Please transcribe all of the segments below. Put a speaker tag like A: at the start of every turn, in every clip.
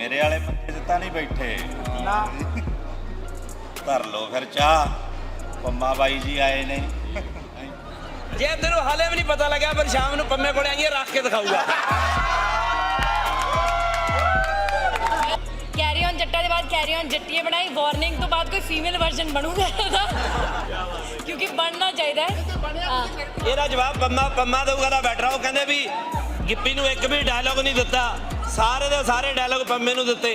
A: ਮੇਰੇ ਵਾਲੇ ਮੰਜੇ 'ਤੇ ਤਾਂ ਨਹੀਂ ਬੈਠੇ।
B: ਨਾ।
A: ਧਰ ਲਓ ਫਿਰ ਚਾਹ। ਪੰਮਾ ਬਾਈ ਜੀ ਆਏ ਨੇ।
C: ਜੇ ਤੈਨੂੰ ਹਾਲੇ ਵੀ ਨਹੀਂ ਪਤਾ ਲੱਗਿਆ ਪਰ ਸ਼ਾਮ ਨੂੰ ਪੰਮੇ ਕੋਲੇ ਆਈਏ ਰੱਖ ਕੇ ਦਿਖਾਊਗਾ।
D: ਕੈਰੀ ਔਨ ਜੱਟਾ ਦੇ ਬਾਅਦ ਕੈਰੀ ਔਨ ਜੱਟੀਏ ਬਣਾਈ। ਵਾਰਨਿੰਗ ਤੋਂ ਬਾਅਦ ਕੋਈ ਫੀਮੇਲ ਵਰਜ਼ਨ ਬਣੂਗਾ। ਇਹਦਾ ਕਿਉਂਕਿ ਬਣਨਾ ਚਾਹੀਦਾ ਹੈ।
C: ਇਹਦਾ ਜਵਾਬ ਪੰਮਾ ਪੰਮਾ ਦਊਗਾ ਤਾਂ ਬੈਠਾ ਉਹ ਕਹਿੰਦੇ ਵੀ ਗਿੱਪੀ ਨੂੰ ਇੱਕ ਵੀ ਡਾਇਲੋਗ ਨਹੀਂ ਦਿੱਤਾ। ਸਾਰੇ ਦੇ ਸਾਰੇ ਡਾਇਲੋਗ ਪੰਮੇ ਨੂੰ ਦਿੱਤੇ।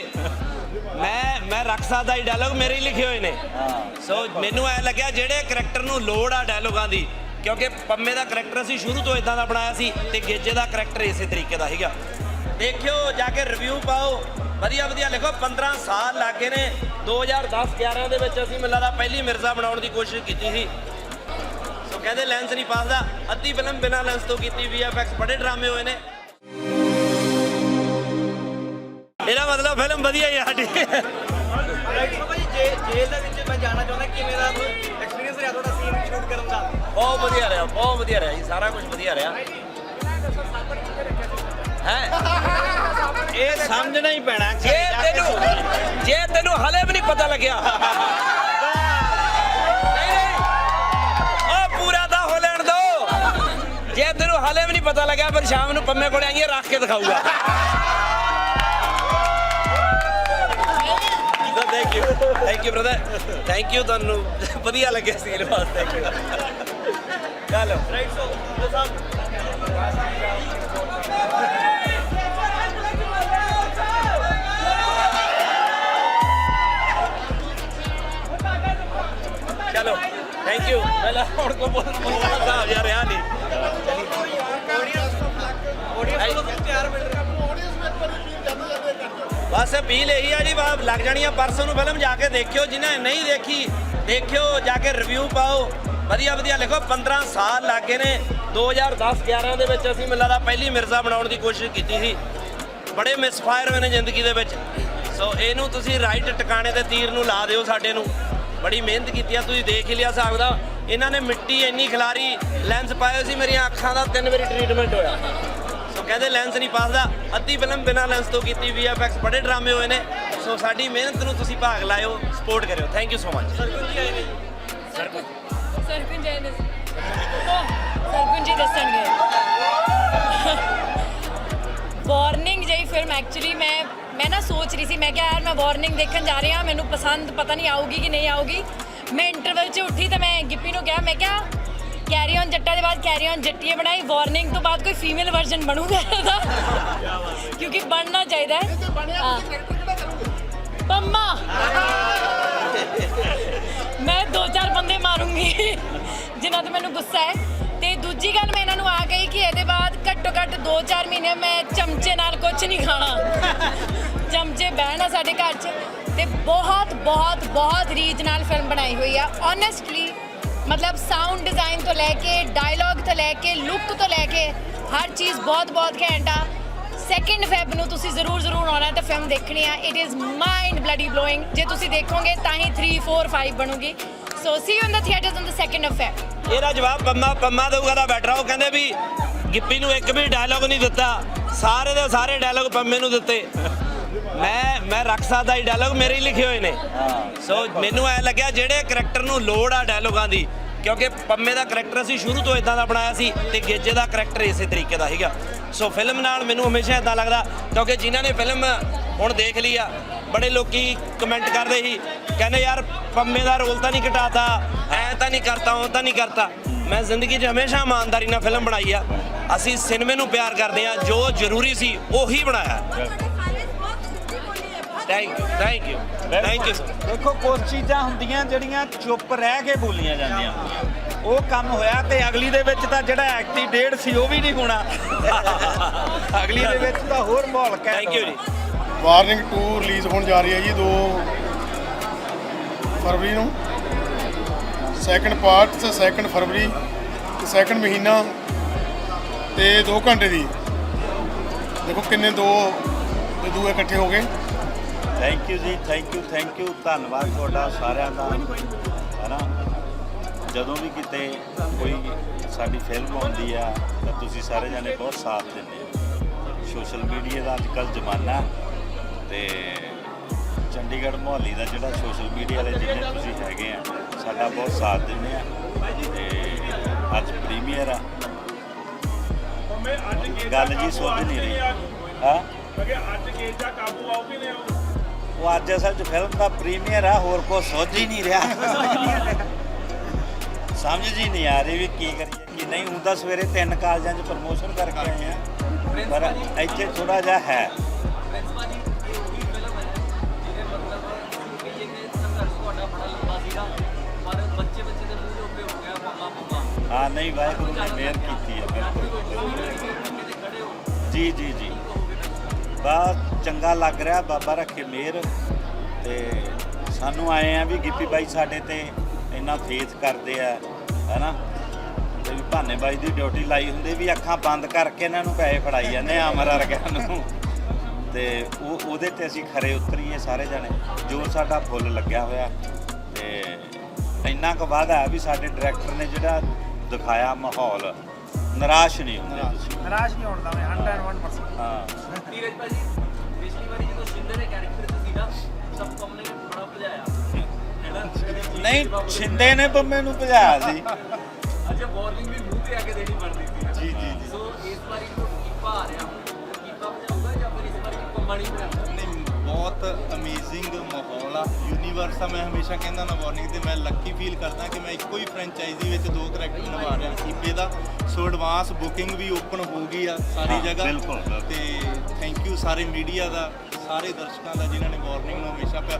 C: ਮੈਂ ਮੈਂ ਰੱਖ ਸਕਦਾ ਹੀ ਡਾਇਲੋਗ ਮੇਰੇ ਹੀ ਲਿਖੇ ਹੋਏ ਨੇ। ਸੋ ਮੈਨੂੰ ਐ ਲੱਗਿਆ ਜਿਹੜੇ ਕਰੈਕਟਰ ਨੂੰ ਲੋੜ ਆ ਡਾਇਲੋਗਾਂ ਦੀ, ਕਿਉਂਕਿ ਪੰਮੇ ਦਾ ਕਰੈਕਟਰ ਅਸੀਂ ਸ਼ੁਰੂ ਤੋਂ ਇਦਾਂ ਦਾ ਬਣਾਇਆ ਸੀ ਤੇ ਗੇਜੇ ਦਾ ਕਰੈਕਟਰ ਇਸੇ ਤਰੀਕੇ ਦਾ ਸੀਗਾ। ਦੇਖਿਓ, ਜਾ ਕੇ ਰਿਵਿਊ ਪਾਓ। ਵਧੀਆ ਵਧੀਆ ਲਿਖੋ। 15 ਸਾਲ ਲੱਗੇ ਨੇ। 2010 11 ਦੇ ਵਿੱਚ ਅਸੀਂ ਮਿਲਾ ਪਹਿਲੀ ਮਿਰਜ਼ਾ ਬਣਾਉਣ ਦੀ ਕੋਸ਼ਿਸ਼ ਕੀਤੀ ਸੀ। ਕਹਿੰਦੇ ਲੈਂਸ ਨਹੀਂ ਪਾਸਦਾ। ਅੱਧੀ ਫਿਲਮ ਬਿਨਾਂ ਲੈਂਸ ਤੋਂ ਕੀਤੀ ਵੀਐਫਐਕਸ ਬੜੇ ਡਰਾਮੇ ਹੋਏ ਨੇ। ਇਹਦਾ ਮਤਲਬ ਫਿਲਮ ਵਧੀਆ ਹੀ ਆ ਸਾਡੀ।
B: ਜੇਲ੍ਹ ਦੇ ਵਿੱਚ ਮੈਂ ਜਾਣਾ ਚਾਹੁੰਦਾ ਕਿਵੇਂ ਦਾ ਐਕਸਪੀਰੀਅੰਸ ਰਿਹਾ ਤੁਹਾਡਾ ਸੀਨ ਸ਼ੂਟ ਕਰਨ ਦਾ
C: ਬਹੁਤ ਵਧੀਆ ਰਿਹਾ, ਬਹੁਤ ਵਧੀਆ ਰਿਹਾ ਜੀ, ਸਾਰਾ ਕੁਝ ਵਧੀਆ ਰਿਹਾ। ਹੈ?
A: ਇਹ ਸਮਝਣਾ ਹੀ ਪੈਣਾ।
C: ਜੇ ਤੈਨੂੰ ਜੇ ਤੈਨੂੰ ਹਲੇ ਵੀ ਨਹੀਂ ਪਤਾ ਲੱਗਿਆ। ਜੇ ਤੈਨੂੰ ਹਾਲੇ ਵੀ ਨਹੀਂ ਪਤਾ ਲੱਗਿਆ ਪਰ ਸ਼ਾਮ ਨੂੰ ਪੰਮੇ ਕੋਲੇ ਆਈਏ, ਰੱਖ ਕੇ ਦਿਖਾਊਗਾ। Thank you thank you brother thank you ਤੁਹਾਨੂੰ ਵਧੀਆ ਲੱਗਿਆ ਸੀਨ ਵਾਸਤੇ। ਚਲੋ।
B: ਰਾਈਟ ਸੋ ਸਾਹਿਬ
C: ਚਲੋ। ਥੈਂਕ ਯੂ ਪਹਿਲਾਂ ਹੁਣ ਕੋ ਬੋਲ ਬੋਲਣਾ ਸਾਹਿਬ ਯਾਰ ਰਿਹਾ ਨਹੀਂ। ਬਸ ਅਪੀਲ ਇਹੀ ਆ ਜੀ ਬਾ ਲੱਗ ਜਾਣੀ ਆ ਪਰਸੋਂ ਨੂੰ ਫਿਲਮ ਜਾ ਕੇ ਦੇਖਿਓ, ਜਿਨ੍ਹਾਂ ਨੇ ਨਹੀਂ ਦੇਖੀ, ਦੇਖਿਓ, ਜਾ ਕੇ ਰਿਵਿਊ ਪਾਓ। ਵਧੀਆ ਵਧੀਆ ਲਿਖੋ 15 ਸਾਲ ਲੱਗੇ ਨੇ। 2010 11 ਦੇ ਵਿੱਚ ਅਸੀਂ ਮਿਲਾ ਦਾ ਪਹਿਲੀ ਮਿਰਜ਼ਾ ਬਣਾਉਣ ਦੀ ਕੋਸ਼ਿਸ਼ ਕੀਤੀ ਸੀ। ਬੜੇ ਮਿਸਫਾਇਰ ਹੋਏ ਨੇ ਜ਼ਿੰਦਗੀ ਦੇ ਵਿੱਚ। ਸੋ ਇਹਨੂੰ ਤੁਸੀਂ ਰਾਈਟ ਟਿਕਾਣੇ ਤੇ ਤੀਰ ਨੂੰ ਲਾ ਦਿਓ ਸਾਡੇ ਨੂੰ। ਬੜੀ ਮਿਹਨਤ ਕੀਤੀ ਆ, ਤੁਸੀਂ ਦੇਖ ਹੀ ਲਿਆ ਸਕਦਾ ਇਹਨਾਂ ਨੇ ਮਿੱਟੀ ਇੰਨੀ ਖਿਲਾਰੀ ਲੈਂਸ ਪਾਏ ਸੀ, ਮੇਰੀਆਂ ਅੱਖਾਂ ਦਾ ਤਿੰਨ ਵਾਰੀ ਟ੍ਰੀਟਮੈਂਟ ਹੋਇਆ। ਸੋ ਕਹਿੰਦੇ ਲੈਂਸ ਨਹੀਂ ਪਾਸਦਾ। ਅੱਧੀ ਫਿਲਮ ਬਿਨਾਂ ਲੈਂਸ ਤੋਂ ਕੀਤੀ ਵੀਐਫਐਕਸ ਬੜੇ ਡਰਾਮੇ ਹੋਏ ਨੇ। ਸੋ ਸਾਡੀ ਮਿਹਨਤ ਨੂੰ ਤੁਸੀਂ ਭਾਗ ਲਾਇਓ। ਸਪੋਰਟ ਕਰਿਓ। Thank you so much
B: Sargun ji ਆਏ ਨੇ।
D: ਸਰਗੁਣ ਜੀ ਨੇ। ਸਰਗੁਣ ਜੀ ਦੱਸਣਗੇ। ਵਾਰਨਿੰਗ ਜਿਹੀ ਫਿਲਮ ਐਕਚੁਅਲੀ ਮੈਂ ਮੈਂ ਨਾ ਸੋਚ ਰਹੀ ਸੀ। ਮੈਂ ਕਿਹਾ ਯਾਰ ਮੈਂ ਵਾਰਨਿੰਗ ਦੇਖਣ ਜਾ ਰਹੀ ਹਾਂ। ਮੈਨੂੰ ਪਸੰਦ ਪਤਾ ਨਹੀਂ ਆਊਗੀ ਕਿ ਨਹੀਂ ਆਊਗੀ। ਮੈਂ ਇੰਟਰਵਲ 'ਚ ਉੱਠੀ ਤਾਂ ਮੈਂ ਗਿੱਪੀ ਨੂੰ ਕਿਹਾ। ਮੈਂ ਕਿਹਾ ਕੈਰੀ ਔਨ ਜੱਟਾ ਦੇ ਬਾਅਦ ਕੈਰੀ ਔਨ ਜੱਟੀਏ ਬਣਾਈ ਵਾਰਨਿੰਗ ਤੋਂ ਬਾਅਦ ਕੋਈ ਫੀਮੇਲ ਵਰਜ਼ਨ ਬਣੂਗਾ ਇਹਦਾ। ਕਿਉਂਕਿ ਬਣਨਾ ਚਾਹੀਦਾ ਹੈ। ਹਾਂ। ਪੰਮਾ। ਮੈਂ ਦੋ ਚਾਰ ਬੰਦੇ ਮਾਰੂੰਗੀ ਜਿਨ੍ਹਾਂ ਤੇ ਮੈਨੂੰ ਗੁੱਸਾ ਹੈ। ਤੇ ਦੂਜੀ ਗੱਲ ਮੈਂ ਇਹਨਾਂ ਨੂੰ ਆ ਗਈ ਕਿ ਇਹਦੇ ਬਾਅਦ ਘੱਟੋ ਘੱਟ 2-4 ਮਹੀਨੇ ਮੈਂ ਚਮਚੇ ਨਾਲ ਕੁਝ ਨਹੀਂ ਖਾਣਾ। ਚਮਚੇ ਬਹਿਣਾ ਸਾਡੇ ਘਰ 'ਚ। ਤੇ ਬਹੁਤ ਬਹੁਤ ਬਹੁਤ ਰੀਝ ਨਾਲ ਫਿਲਮ ਬਣਾਈ ਹੋਈ ਆ। ਓਨੈਸਟਲੀ ਮਤਲਬ ਸਾਊਂਡ ਡਿਜ਼ਾਈਨ ਤੋਂ ਲੈ ਕੇ ਡਾਇਲੌਗ ਤੋਂ ਲੈ ਕੇ ਲੁੱਕ ਤੋਂ ਲੈ ਕੇ ਹਰ ਚੀਜ਼ ਬਹੁਤ ਬਹੁਤ ਘੈਂਟ ਆ। ਸੈਕਿੰਡ ਫੈਬ ਨੂੰ ਤੁਸੀਂ ਜ਼ਰੂਰ ਜ਼ਰੂਰ ਆਉਣਾ ਤੇ ਫਿਲਮ ਦੇਖਣੀ ਆ। It is mind bloody blowing ਜੇ ਤੁਸੀਂ ਦੇਖੋਗੇ ਤਾਂ ਹੀ 3 4 5 ਬਣੂਗੀ। So see you in the theatres on the second of Feb
C: ਇਹਦਾ ਜਵਾਬ ਪੰਮਾ ਪੰਮਾ ਦਊਗਾ ਤਾਂ ਬੈਠਾ ਉਹ ਕਹਿੰਦੇ ਵੀ ਗਿੱਪੀ ਨੂੰ ਇੱਕ ਵੀ ਡਾਇਲੋਗ ਨਹੀਂ ਦਿੱਤਾ। ਸਾਰੇ ਦੇ ਸਾਰੇ ਡਾਇਲੋਗ ਪੰਮੇ ਨੂੰ ਦਿੱਤੇ। ਮੈਂ ਮੈਂ ਰੱਖ ਸਕਦਾ ਇਹ ਡਾਇਲੋਗ ਮੇਰੇ ਹੀ ਲਿਖੇ ਹੋਏ ਨੇ। ਸੋ ਮੈਨੂੰ ਐ ਲੱਗਿਆ ਜਿਹੜੇ ਕਰੈਕਟਰ ਨੂੰ ਲੋੜ ਆ ਡਾਇਲੋਗਾਂ ਦੀ, ਕਿਉਂਕਿ ਪੰਮੇ ਦਾ ਕਰੈਕਟਰ ਅਸੀਂ ਸ਼ੁਰੂ ਤੋਂ ਇਦਾਂ ਦਾ ਬਣਾਇਆ ਸੀ ਤੇ ਗੇਜੇ ਦਾ ਕਰੈਕਟਰ ਇਸੇ ਤਰੀਕੇ ਦਾ ਸੀਗਾ। ਸੋ ਫਿਲਮ ਨਾਲ ਮੈਨੂੰ ਹਮੇਸ਼ਾ ਇਦਾਂ ਲੱਗਦਾ, ਕਿਉਂਕਿ ਜਿਨ੍ਹਾਂ ਨੇ ਫਿਲਮ ਹੁਣ ਦੇਖ ਲਈ ਆ, ਬੜੇ ਲੋਕੀ ਕਮੈਂਟ ਕਰਦੇ ਸੀ, ਕਹਿੰਦੇ ਯਾਰ ਪੰਮੇ ਦਾ ਰੋਲ ਤਾਂ ਨਹੀਂ ਘਟਾਤਾ, ਐ ਤਾਂ ਨਹੀਂ ਕਰਤਾ, ਉਹ ਤਾਂ ਨਹੀਂ ਕਰਤਾ। ਮੈਂ ਜ਼ਿੰਦਗੀ 'ਚ ਹਮੇਸ਼ਾ ਇਮਾਨਦਾਰੀ ਨਾਲ ਫਿਲਮ ਬਣਾਈ ਆ। ਅਸੀਂ ਸਿਨੇਮੇ ਨੂੰ ਪਿਆਰ ਕਰਦੇ ਆ, ਜੋ ਜ਼ਰੂਰੀ ਸੀ ਉਹੀ ਬਣਾਇਆ। Thank you thank you thank you
A: ਦੇਖੋ ਕੁਝ ਚੀਜ਼ਾਂ ਹੁੰਦੀਆਂ ਜਿਹੜੀਆਂ ਚੁੱਪ ਰਹਿ ਕੇ ਬੋਲੀਆਂ ਜਾਂਦੀਆਂ। ਉਹ ਕੰਮ ਹੋਇਆ ਤੇ ਅਗਲੀ ਦੇ ਵਿੱਚ ਤਾਂ ਜਿਹੜਾ ਐਕਟੀ ਡੇਢ ਸੀ ਉਹ ਵੀ ਨਹੀਂ ਹੋਣਾ। ਅਗਲੀ ਦੇ ਵਿੱਚ ਤਾਂ ਹੋਰ ਮਾਹੌਲ ਕਹਿ
C: ਥੈਂਕ ਯੂ ਜੀ।
E: ਵਾਰਨਿੰਗ 2 ਰਿਲੀਜ਼ ਹੋਣ ਜਾ ਰਹੀ ਹੈ ਜੀ 2 ਫਰਵਰੀ ਨੂੰ। ਸੈਕੰਡ ਪਾਰਟ ਤੇ ਸੈਕੰਡ ਫਰਵਰੀ ਤੇ ਸੈਕੰਡ ਮਹੀਨਾ ਤੇ 2 ਘੰਟੇ ਦੀ। ਦੇਖੋ ਕਿੰਨੇ ਦੋ ਤੇ ਦੂਏ ਇਕੱਠੇ ਹੋ ਗਏ।
A: ਥੈਂਕ ਯੂ ਜੀ ਥੈਂਕ ਯੂ ਥੈਂਕ ਯੂ ਧੰਨਵਾਦ ਤੁਹਾਡਾ ਸਾਰਿਆਂ ਦਾ। ਹਨਾ? ਜਦੋਂ ਵੀ ਕਿਤੇ ਕੋਈ ਸਾਡੀ ਫਿਲਮ ਆਉਂਦੀ ਆ ਤਾਂ ਤੁਸੀਂ ਸਾਰੇ ਜਾਨੇ ਬਹੁਤ ਸਾਥ ਦਿੰਦੇ ਆ ਸੋਸ਼ਲ ਮੀਡੀਆ ਦਾ ਅੱਜ ਕੱਲ੍ਹ ਜ਼ਮਾਨਾ ਹੈ ਤੇ
F: ਚੰਡੀਗੜ੍ਹ ਮੁਹੱਲੀ ਦਾ ਜਿਹੜਾ ਸੋਸ਼ਲ ਮੀਡੀਆ ਵਾਲੇ ਜਿੰਨੇ ਤੁਸੀਂ ਹੈਗੇ ਆ ਸਾਡਾ ਬਹੁਤ ਸਾਥ ਦਿੰਦੇ ਆ। ਤੇ ਅੱਜ ਪ੍ਰੀਮੀਅਰ ਆ। ਗੱਲ ਜੀ ਸੁੱਝ ਨਹੀਂ ਰਹੀ। ਹਾਂ? ਉਹ ਅੱਜ ਅਸਲ 'ਚ ਫਿਲਮ ਦਾ ਪ੍ਰੀਮੀਅਰ ਆ, ਹੋਰ ਕੋਈ ਸੁੱਝ ਹੀ ਨਹੀਂ ਰਿਹਾ। ਸਮਝ ਜੀ ਨਹੀਂ ਆ ਰਹੀ ਵੀ ਕੀ ਕਰੀਏ, ਕੀ ਨਹੀਂ। ਹੁੰਦਾ ਸਵੇਰੇ ਤਿੰਨ ਕਾਲਜਾਂ 'ਚ ਪ੍ਰਮੋਸ਼ਨ ਕਰਕੇ ਆਏ ਆ। ਪਰ ਇੱਥੇ ਥੋੜਾ ਜਿਹਾ ਹੈ।
B: ਹਾਂ,
F: ਨਹੀਂ, ਵਾਹਿਗੁਰੂ ਨੇ ਮਿਹਰ ਕੀਤੀ ਹੈ ਜੀ ਜੀ ਜੀ। ਬਸ ਚੰਗਾ ਲੱਗ ਰਿਹਾ ਬਾਬਾ ਰੱਖੇ ਮਿਹਰ ਤੇ ਸਾਨੂੰ ਆਏ ਆ ਵੀ ਗਿੱਪੀ ਬਾਈ ਸਾਡੇ ਤੇ ਇੰਨਾ ਫੇਥ ਕਰਦੇ ਆ ਹੈਨਾ? ਤੇ ਵੀ ਭਾਨੇ ਬਾਈ ਦੀ ਡਿਊਟੀ ਲਾਈ ਹੁੰਦੀ ਵੀ ਅੱਖਾਂ ਬੰਦ ਕਰਕੇ ਇਹਨਾਂ ਨੂੰ ਪੈਸੇ ਫੜਾਈ ਜਾਂਦੇ ਆ ਅਮਰ ਵਰਗਿਆਂ ਨੂੰ। ਤੇ ਉਹ ਉਹਦੇ ਤੇ ਅਸੀਂ ਖਰੇ ਉਤਰੀਏ ਸਾਰੇ ਜਣੇ ਜੋ ਸਾਡਾ ਫੁੱਲ ਲੱਗਿਆ ਹੋਇਆ। ਤੇ ਇੰਨਾ ਕੁ ਵਾਅਦਾ ਹੈ ਵੀ ਸਾਡੇ ਡਾਇਰੈਕਟਰ ਨੇ ਜਿਹੜਾ ਦਿਖਾਇਆ ਮਾਹੌਲ ਨਿਰਾਸ਼ ਨਹੀਂ ਹੁੰਦੇ ਤੁਸੀਂ
G: ਨਿਰਾਸ਼ ਨਹੀਂ ਹੋਣ ਦਾ ਮੈਂ 101%
F: ਹਾਂ।
B: ਧੀਰਜ ਭਾਜੀ ਸ਼ਿੰਦੇ ਦੇ ਕੈਰੈਕਟਰ 'ਚ ਸੀ ਨਾ ਸਭ ਕਮਲੇ ਨੇ ਬੜਾ ਭਜਾਇਆ। ਹੈਨਾ
F: ਨਹੀਂ ਛਿੰਦੇ ਨੇ ਬੰਮੇ ਨੂੰ ਭਜਾਇਆ ਸੀ।
B: ਅੱਛਾ ਵਾਰਨਿੰਗ ਵੀ ਮੂੰਹ ਤੇ ਆ ਕੇ ਦੇਣੀ ਬਣਦੀ ਸੀ।
F: ਜੀ ਜੀ ਜੀ।
B: ਸੋ ਇਸ ਵਾਰੀ ਨੂੰ ਕੀਪਾ ਆ ਰਿਹਾ ਕੀਪਾ ਭਜਾਊਗਾ ਜਾਂ ਫਿਰ ਇਸ ਵਾਰੀ ਪੰਮਾ ਨਹੀਂ ਭਜਾਊਗਾ
H: ਨਹੀਂ ਬਹੁਤ ਅਮੇਜ਼ਿੰਗ ਮਾਹੌਲ ਆ। ਯੂਨੀਵਰਸ ਆ ਮੈਂ ਹਮੇਸ਼ਾ ਕਹਿੰਦਾ ਨਾ ਵਾਰਨਿੰਗ ਤੇ ਮੈਂ ਲੱਕੀ ਫੀਲ ਕਰਦਾ ਕਿ ਮੈਂ ਇੱਕੋ ਹੀ ਫਰੈਂਚਾਈਜ਼ੀ ਵਿੱਚ ਦੋ ਕਰੈਕਟਰ ਨਿਭਾ ਰਿਹਾ। ਕੀਪੇ ਦਾ ਸੋ ਐਡਵਾਂਸ ਬੁਕਿੰਗ ਵੀ ਓਪਨ ਹੋ ਗਈ ਆ ਸਾਰੀ ਜਗ੍ਹਾ। ਤੇ ਥੈਂਕ ਯੂ ਸਾਰੇ ਮੀਡੀਆ ਦਾ। ਸਾਰੇ ਦਰਸ਼ਕਾਂ ਦਾ ਜਿਨ੍ਹਾਂ ਨੇ ਵਾਰਨਿੰਗ ਨੂੰ ਹਮੇਸ਼ਾ ਪਿਆ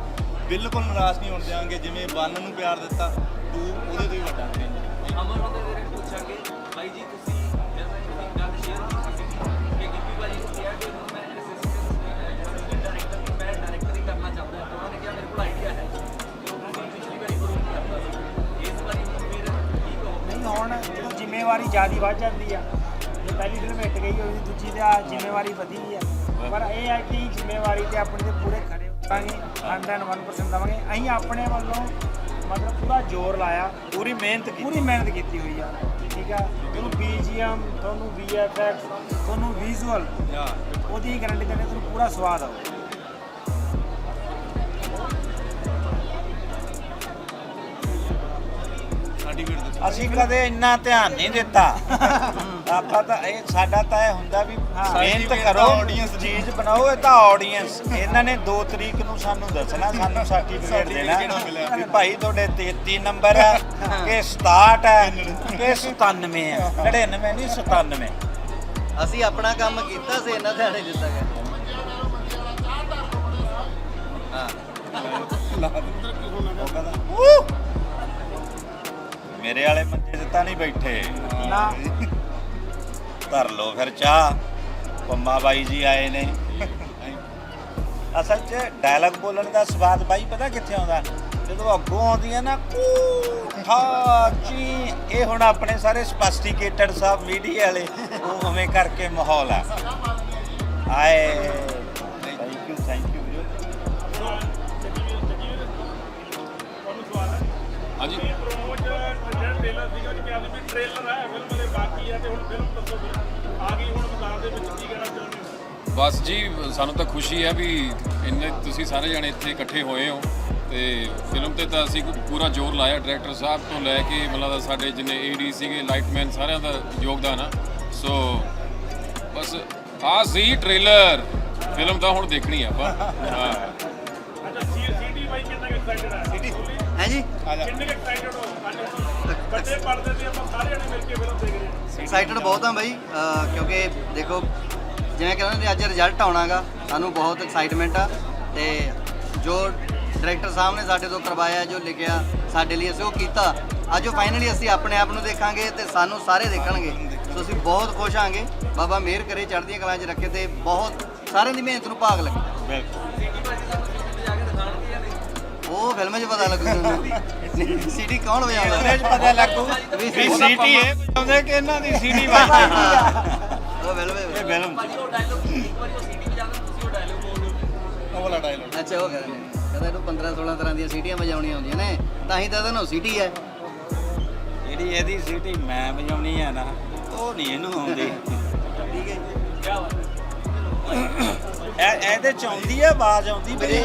H: ਬਿਲਕੁਲ ਨਿਰਾਸ਼ ਨਹੀਂ ਹੋਣ ਦਿਆਂਗੇ ਜਿਵੇਂ 1 ਨੂੰ ਪਿਆਰ ਦਿੱਤਾ 2 ਉਹਦੇ ਤੋਂ ਹੀ ਵੱਡਾ ਕਰਾਂਗੇ
B: ਅਮਰ ਹੁੰਦੇ ਵੀਰੇ ਨੂੰ ਪੁੱਛਾਂਗੇ ਬਾਈ ਜੀ ਤੁਸੀਂ ਜਦੋਂ ਇਹ ਗੱਲ ਸ਼ੇਅਰ ਕੀਤੀ ਕਿ ਗਿੱਪੀ ਭਾਜੀ ਨੂੰ ਕਿਹਾ ਕਿ ਹੁਣ ਮੈਂ ਅਸਿਸਟੈਂਟ ਡਾਇਰੈਕਟਰ ਮੈਂ ਡਾਇਰੈਕਟਰ ਹੀ ਕਰਨਾ ਚਾਹੁੰਦਾ ਹਾਂ। ਤੇ ਉਹਨਾਂ ਨੇ ਕਿਹਾ ਮੇਰੇ ਕੋਲ ਆਈਡੀਆ ਹੈ
G: ਹੁਣ ਜਦੋਂ ਜ਼ਿੰਮੇਵਾਰੀ ਜ਼ਿਆਦੀ ਵੱਧ ਜਾਂਦੀ ਆ ਜੇ ਪਹਿਲੀ ਫਿਲਮ ਹਿੱਟ ਗਈ ਹੋਈ ਦੂਜੀ ਤੇ ਆ ਜ਼ਿੰਮੇਵਾਰੀ ਵਧੀ ਹੈ ਪਰ ਇਹ ਹੈ ਕਿ ਜ਼ਿੰਮੇਵਾਰੀ ਤੇ ਆਪਣੇ ਤੇ ਪੂਰੇ ਖੜੇ ਉਤਰਾਂਗੇ 101% ਦਵਾਂਗੇ। ਅਸੀਂ ਆਪਣੇ ਵੱਲੋਂ ਮਤਲਬ ਪੂਰਾ ਜ਼ੋਰ ਲਾਇਆ
F: ਪੂਰੀ ਮਿਹਨਤ ਕੀਤੀ।
G: ਪੂਰੀ ਮਿਹਨਤ ਕੀਤੀ ਹੋਈ ਆ। ਠੀਕ ਆ? ਤੁਹਾਨੂੰ ਬੀਜੀਐਮ ਤੁਹਾਨੂੰ ਵੀਐਫਐਕਸ ਤੁਹਾਨੂੰ ਵਿਜ਼ੂਅਲ ਉਹਦੀ ਗਾਰੰਟੀ ਦਿੰਦੇ ਤੁਹਾਨੂੰ ਪੂਰਾ ਸਵਾਦ ਆਊ
F: ਅਸੀਂ ਕਦੇ ਇੰਨਾ ਧਿਆਨ ਨਹੀਂ ਦਿੱਤਾ। ਆਪਾਂ ਤਾਂ ਇਹ ਸਾਡਾ ਤਾਂ ਇਹ ਹੁੰਦਾ ਵੀ ਮਿਹਨਤ ਕਰੋ
H: ਦੀ।
F: ਚੀਜ਼ ਬਣਾਓ ਇਹ ਤਾਂ ਆਡੀਅנס ਇਹਨਾਂ ਨੇ 2 ਤਰੀਕ ਨੂੰ ਸਾਨੂੰ ਦੱਸਣਾ ਸਾਨੂੰ ਸਰਟੀਫਿਕੇਟ ਦੇਣਾ। ਵੀ ਭਾਈ ਤੁਹਾਡੇ 33 ਨੰਬਰ ਆ ਕਿ 67 ਹੈ ਕਿ 97 ਹੈ 99 ਨਹੀਂ 97
I: ਅਸੀਂ ਆਪਣਾ ਕੰਮ ਕੀਤਾ ਸੀ ਇਹਨਾਂ ਧਿਆਨ ਦਿੱਤਾ ਗਿਆ।
F: ਉਹ ਕਹਿੰਦਾ "ਵੂ!" ਮੇਰੇ ਵਾਲੇ ਮੰਜੇ ਤੇ ਤਾਂ ਨਹੀਂ ਬੈਠੇ।
G: ਨਾ।
F: ਧਰ ਲਓ ਫਿਰ ਚਾਹ। ਪੰਮਾ ਬਾਈ ਜੀ ਆਏ ਨੇ। ਅਸਲ 'ਚ ਡਾਇਲੌਗ ਬੋਲਣ ਦਾ ਸਵਾਦ ਬਾਈ ਪਤਾ ਕਿੱਥੇ ਆਉਂਦਾ? ਜਦੋਂ ਅੱਗੋਂ ਆਉਂਦੀਆਂ ਨਾ ਕੂ ਠਾ ਚੀ ਇਹ ਹੁਣ ਆਪਣੇ ਸਾਰੇ ਸਪੈਸਟੀਕੇਟਡ ਸਾਹਿਬ ਮੀਡੀਆ ਵਾਲੇ ਉਹ ਉਵੇਂ ਕਰਕੇ ਮਾਹੌਲ ਆ। ਆਏ ਥੈਂਕ ਯੂ ਥੈਂਕ ਯੂ
J: ਹਾਂਜੀ। ਬਸ ਜੀ ਸਾਨੂੰ ਤਾਂ ਖੁਸ਼ੀ ਹੈ ਵੀ ਇੰਨੇ ਤੁਸੀਂ ਸਾਰੇ ਜਣੇ ਇੱਥੇ ਇਕੱਠੇ ਹੋਏ ਹੋ ਤੇ ਫਿਲਮ ਤੇ ਤਾਂ ਅਸੀਂ ਪੂਰਾ ਜ਼ੋਰ ਲਾਇਆ। ਡਾਇਰੈਕਟਰ ਸਾਹਿਬ ਤੋਂ ਲੈ ਕੇ ਮਤਲਬ ਸਾਡੇ ਜਿੰਨੇ ਏਡੀ ਸੀਗੇ ਲਾਈਟਮੈਨ ਸਾਰਿਆਂ ਦਾ ਯੋਗਦਾਨ ਆ। ਸੋ ਬਸ ਆ ਸੀ ਟ੍ਰੇਲਰ ਫਿਲਮ ਤਾਂ ਹੁਣ ਦੇਖਣੀ ਆ ਆਪਾਂ। ਹਾਂ।
I: ਹੈ ਜੀ? ਐਕਸਾਈਟਡ ਬਹੁਤ ਹਾਂ ਬਾਈ ਕਿਉਂਕਿ ਦੇਖੋ ਜਿਵੇਂ ਕਹਿੰਦੇ ਨੇ ਅੱਜ ਰਿਜ਼ਲਟ ਆਉਣਾਗਾ ਸਾਨੂੰ ਬਹੁਤ ਐਕਸਾਈਟਮੈਂਟ ਆ ਤੇ ਜੋ ਡਾਇਰੈਕਟਰ ਸਾਹਿਬ ਨੇ ਸਾਡੇ ਤੋਂ ਕਰਵਾਇਆ ਜੋ ਲਿਖਿਆ ਸਾਡੇ ਲਈ ਅਸੀਂ ਉਹ ਕੀਤਾ। ਅੱਜ ਉਹ ਫਾਈਨਲੀ ਅਸੀਂ ਆਪਣੇ ਆਪ ਨੂੰ ਦੇਖਾਂਗੇ ਤੇ ਸਾਨੂੰ ਸਾਰੇ ਦੇਖਣਗੇ। ਸੋ ਅਸੀਂ ਬਹੁਤ ਖੁਸ਼ ਆਂਗੇ ਬਾਬਾ ਮਿਹਰ ਕਰੇ ਚੜ੍ਹਦੀਆਂ ਕਲਾਂ 'ਚ ਰੱਖੇ ਤੇ ਬਹੁਤ ਸਾਰਿਆਂ ਦੀ ਮਿਹਨਤ ਨੂੰ ਭਾਗ ਲੱਗੇ। ਉਹ ਫਿਲਮ 'ਚ ਪਤਾ ਲੱਗੂ ਸੀਡੀ ਕੌਣ ਵਜਾਉਂਦਾ?
F: ਇਹਦੇ 'ਚ ਪਤਾ ਲੱਗੂ। ਵੀ ਸੀਟੀ ਇਹ ਵਜਾਉਂਦੇ ਕਿ ਇਹਨਾਂ ਦੀ ਸੀਟੀ ਵੱਜਦੀ
I: ਉਹ ਫਿਲਮ
F: ਇਹ
I: ਹੈ
F: ਫਿਲਮ।
B: ਭਾਜੀ ਉਹ ਡਾਇਲੋਗ ਇੱਕ ਵਾਰੀ ਉਹ ਸੀਟੀ ਵਜਾਉਂਦਾ ਤੁਸੀਂ ਉਹ ਡਾਇਲੋਗ ਬੋਲੋ
H: ਉਹ ਵਾਲਾ ਡਾਇਲੋਗ
I: ਅੱਛਾ ਉਹ ਕਹਿੰਦੇ ਨੇ ਕਹਿੰਦਾ ਇਹਨੂੰ 15 16 ਤਰ੍ਹਾਂ ਦੀਆਂ ਸੀਟੀਆਂ ਵਜਾਉਣੀਆਂ ਆਉਂਦੀਆਂ ਨੇ ਤਾਂ ਹੀ ਤਾਂ ਇਹਦਾ ਨਾਮ ਸੀਟੀ ਹੈ।
F: ਜਿਹੜੀ ਇਹਦੀ ਸੀਟੀ ਮੈਂ ਵਜਾਉਣੀ ਆ ਨਾ ਉਹ ਨਹੀਂ ਇਹਨੂੰ ਆਉਂਦੀ।
I: ਠੀਕ ਹੈ।
F: ਇਹ ਇਹਦੇ ਚ ਆਉਂਦੀ ਹੈ ਆਵਾਜ਼ ਆਉਂਦੀ ਮੇਰੀ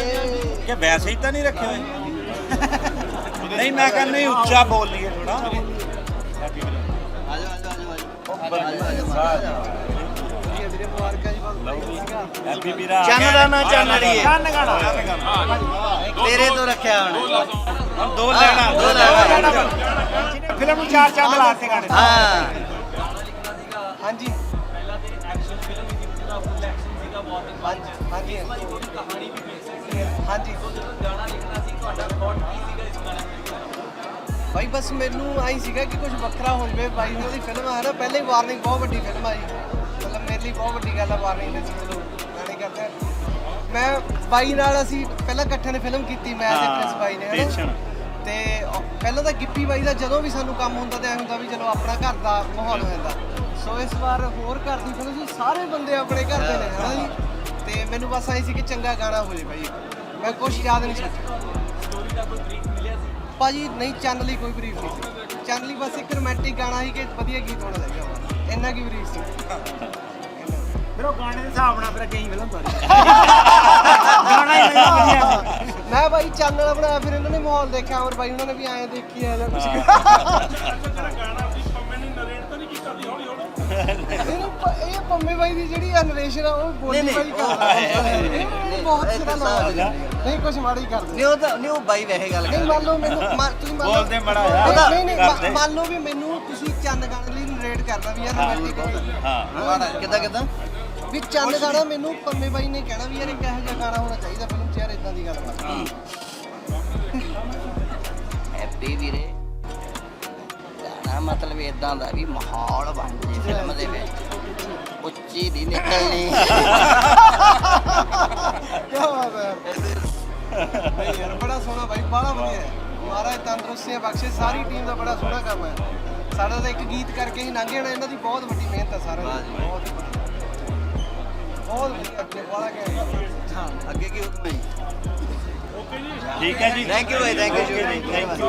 F: ਕਿ ਵੈਸੇ ਹੀ ਤਾਂ ਨਹੀਂ ਰੱਖੇ ਹੋਏ। ਨਹੀਂ ਮੈਂ ਕਹਿੰਦਾ ਨਹੀਂ ਉੱਚਾ ਬੋਲ ਲਈਏ। ਥੋੜਾ ਹੈਪੀ ਵੀਰਾ
I: ਚੰਨ। ਦਾ ਨਾਂ ਚੰਨ ਅੜੀਏ
G: ਕੰਨ ਗਾਣਾ
I: ਤੇਰੇ ਤੋਂ ਰੱਖਿਆ ਹੁਣ।
F: ਦੋ ਲੈਣਾ
I: ਦੋ ਲੈਣਾ।
G: ਫਿਲਮ ਨੂੰ ਚਾਰ ਚੰਦ ਲਾਤੇ ਗਾਣੇ।
I: ਹਾਂ।
G: ਹਾਂਜੀ।
B: ਪਹਿਲਾਂ ਤੇ ਐਕਸ਼ਨ ਫਿਲਮ ਹੀ ਸੀ ਪੂਰਾ ਫੁੱਲ ਐਕਸ਼ਨ ਸੀਗਾ ਬਹੁਤ
G: ਹਾਂਜੀ
B: ਭਾਈ ਉਹਦੀ ਕਹਾਣੀ ਵੀ ਬੇਸ ਸੀ।
G: ਹਾਂਜੀ।
B: ਸੋ ਜਦੋਂ ਗਾਣਾ ਲਿਖਣਾ ਸੀ ਤੁਹਾਡਾ ਥੌਟ ਕੀ ਸੀਗਾ ਇਸ ਗਾਣੇ ਦੇ
K: ਬਾਈ ਬਸ ਮੈਨੂੰ ਆਈ ਸੀਗਾ ਕਿ ਕੁਝ ਵੱਖਰਾ ਹੋ ਜਵੇ ਬਾਈ ਦੀ ਉਹਦੀ ਫਿਲਮ ਹੈ ਨਾ ਪਹਿਲੇ ਹੀ ਵਾਰਨਿੰਗ ਬਹੁਤ ਵੱਡੀ ਫਿਲਮ ਆਈ। ਮਤਲਬ ਮੇਰੇ ਲਈ ਬਹੁਤ ਵੱਡੀ ਗੱਲ ਆ ਵਾਰਨਿੰਗ ਦੇ ਚਲੋ ਗਾਣੇ ਕਰਦੇ। ਮੈਂ ਬਾਈ ਨਾਲ ਅਸੀਂ ਪਹਿਲਾਂ ਇਕੱਠੇ ਨੇ ਫਿਲਮ ਕੀਤੀ ਮੈਂ ਤੇ ਪ੍ਰਿੰਸ ਬਾਈ ਨੇ ਹਨਾ
F: ਟੈਨਸ਼ਨ।
K: ਤੇ ਪਹਿਲਾਂ ਤਾਂ ਗਿੱਪੀ ਬਾਈ ਦਾ ਜਦੋਂ ਵੀ ਸਾਨੂੰ ਕੰਮ ਹੁੰਦਾ ਤੇ ਐ ਹੁੰਦਾ ਵੀ ਚਲੋ ਆਪਣਾ ਘਰ ਦਾ ਮਾਹੌਲ ਹੋ ਜਾਂਦਾ। ਸੋ ਇਸ ਵਾਰ ਹੋਰ ਘਰ ਦੀ ਫਿਲਮ ਸੀ ਸਾਰੇ ਬੰਦੇ ਆਪਣੇ ਘਰ ਦੇ ਨੇ ਹਨਾ ਜੀ? ਤੇ ਮੈਨੂੰ ਬਸ ਆਈ ਸੀ ਕਿ ਚੰਗਾ ਗਾਣਾ ਹੋ ਜੇ ਬਾਈ ਮੈਂ ਕੁਝ ਯਾਦ ਨਹੀਂ ਸੋਚਿਆ।
B: ਸਟੋਰੀ ਦਾ ਕੋਈ ਬਰੀਫ ਮਿਲਿਆ ਸੀ
K: ਭਾਜੀ ਨਹੀਂ ਚੰਨ ਲਈ ਕੋਈ ਬਰੀਫ ਨਹੀਂ ਸੀ। ਚੰਨ ਲਈ ਬਸ ਇੱਕ ਰੋਮਾਂਟਿਕ ਗਾਣਾ ਸੀ ਕਿ ਵਧੀਆ ਗੀਤ ਹੋਣਾ ਚਾਹੀਦਾ ਇੰਨਾ ਕੀ ਬਰੀਫ ਸੀ।
G: ਫਿਰ ਉਹ ਗਾਣੇ ਦੇ ਹਿਸਾਬ ਨਾਲ ਫਿਰ ਅੱਗੇ ਹੀ ਫਿਲਮ ਬਣੀ ਗਾਣਾ ਹੀ ਮੈਨੂੰ ਵਧੀਆ ਸੀ।
K: ਮੈਂ ਭਾਈ ਚੰਨ ਵਾਲਾ ਬਣਾਇਆ ਫਿਰ ਇਹਨਾਂ ਨੇ ਮਾਹੌਲ ਦੇਖਿਆ ਔਰ ਭਾਈ ਉਹਨਾਂ ਨੇ ਵੀ ਐਂ ਦੇਖੀ ਆ ਜਾਂ ਕੁਝ ਇਹਨੂੰ ਪ- ਇਹ ਪੰਮੇ ਬਾਈ ਦੀ ਜਿਹੜੀ ਨਰੇਸ਼ਨ ਆ ਉਹ ਬੋਲੀ
I: ਨਹੀਂ,
K: ਬਾਈ
I: ਨਹੀਂ,
K: ਕਰਦਾ।
I: ਨਹੀਂ, ਨਹੀਂ,
K: ਇਹ ਬਹੁਤ
I: ਇਹ
K: ਸਿਰਾ
I: ਤਾਂ
K: ਨਾਮ
I: ਸਾਫ਼
K: ਨਹੀਂ ਕੁਝ ਮਾੜਾ ਹੀ ਕਰਦੇ
I: ਨਹੀਂ ਉਹ ਤਾਂ ਨਹੀਂ ਉਹ ਬਾਈ ਵੈਸੇ ਗੱਲ
K: ਨਹੀਂ
I: ਕਰ
K: ਮੰਨ ਲਓ ਮੈਨੂੰ ਮੰਨ- ਤੁਸੀਂ ਮੰਨ ਲਓ
F: ਬੋਲਦੇ ਮਾੜਾ ਜਿਹਾ।
K: ਨਹੀਂ, ਨਹੀਂ ਨਹੀਂ
F: ਕਰਦੇ।
K: ਮੰਨ- ਮੰਨ ਲਓ ਵੀ ਮੈਨੂੰ ਤੁਸੀਂ ਚੰਨ ਗਾਣੇ ਲਈ ਨਰੇਟ ਕਰਨਾ ਵੀ ਯਾਰ ਰੋਮਾਂਟਿਕ
F: ਹਾਂ।
I: ਕਿੱਦਾਂ ਕਿੱਦਾਂ?
K: ਵੀ ਚੰਨ ਗਾਣਾ ਮੈਨੂੰ ਪੰਮੇ ਬਾਈ ਨੇ ਕਹਿਣਾ ਵੀ ਯਾਰ ਇੱਕ ਇਹੋ ਜਿਹਾ ਗਾਣਾ ਹੋਣਾ ਚਾਹੀਦਾ ਫਿਲਮ 'ਚ ਯਾਰ ਇਦਾਂ ਦੀ ਗੱਲ ਬਾਤ
I: ਹੈਪੀ ਵੀਰੇ। ਗਾਣਾ ਮਤਲਬ ਇਦਾਂ ਦਾ ਵੀ ਮਾਹੌਲ ਬਣ ਜੇ ਫਿਲਮ ਦੇ ਵਿੱਚ। ਉੱਚੀ ਦੀ ਨਿਕਲਣੀ।
K: ਕੀ ਬਾਤ ਹੈ ਨਹੀਂ ਯਾਰ ਬੜਾ ਸੋਹਣਾ ਬਾਈ ਬੜਾ ਵਧੀਆ ਮਹਾਰਾਜ ਤੰਦਰੁਸਤੀਆਂ ਬਖਸ਼ੇ ਸਾਰੀ ਟੀਮ ਦਾ ਬੜਾ ਸੋਹਣਾ ਕੰਮ ਹੈ। ਸਾਡਾ ਤਾਂ ਇੱਕ ਗੀਤ ਕਰਕੇ ਹੀ ਲੰਘ ਜਾਣਾ ਇਹਨਾਂ ਦੀ ਬਹੁਤ ਵੱਡੀ ਮਿਹਨਤ ਹੈ ਸਾਰਿਆਂ ਦੀ। ਬਹੁਤ। ਬਹੁਤ ਵਧੀਆ ਅੱਗੇ ਬੜਾ ਗਿਆ
I: ਅੱਗੇ ਕੀ ਹੁਕਮ ਹੈ
F: ਠੀਕ ਹੈ ਜੀ।
I: ਥੈਂਕ ਯੂ ਭਾਈ ਥੈਂਕ ਯੂ
F: ਥੈਂਕ ਯੂ
I: ਕੀ ਬਾਤ